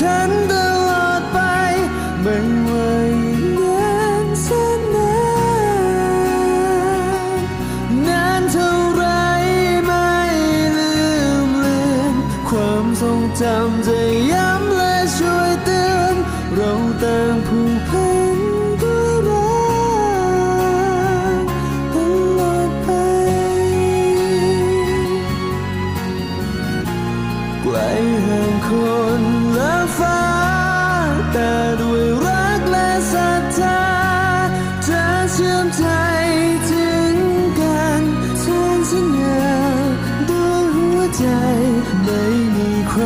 ฉันตลอดไปไม่ว่าอนานแสนนานนานเท่าไรไม่ลืมเลือนความทรงจำจะย้ำและช่วยเตือนเราต่างผูกพันด้วยรักตลอดไปไกลห่าง ใจไม่มีใคร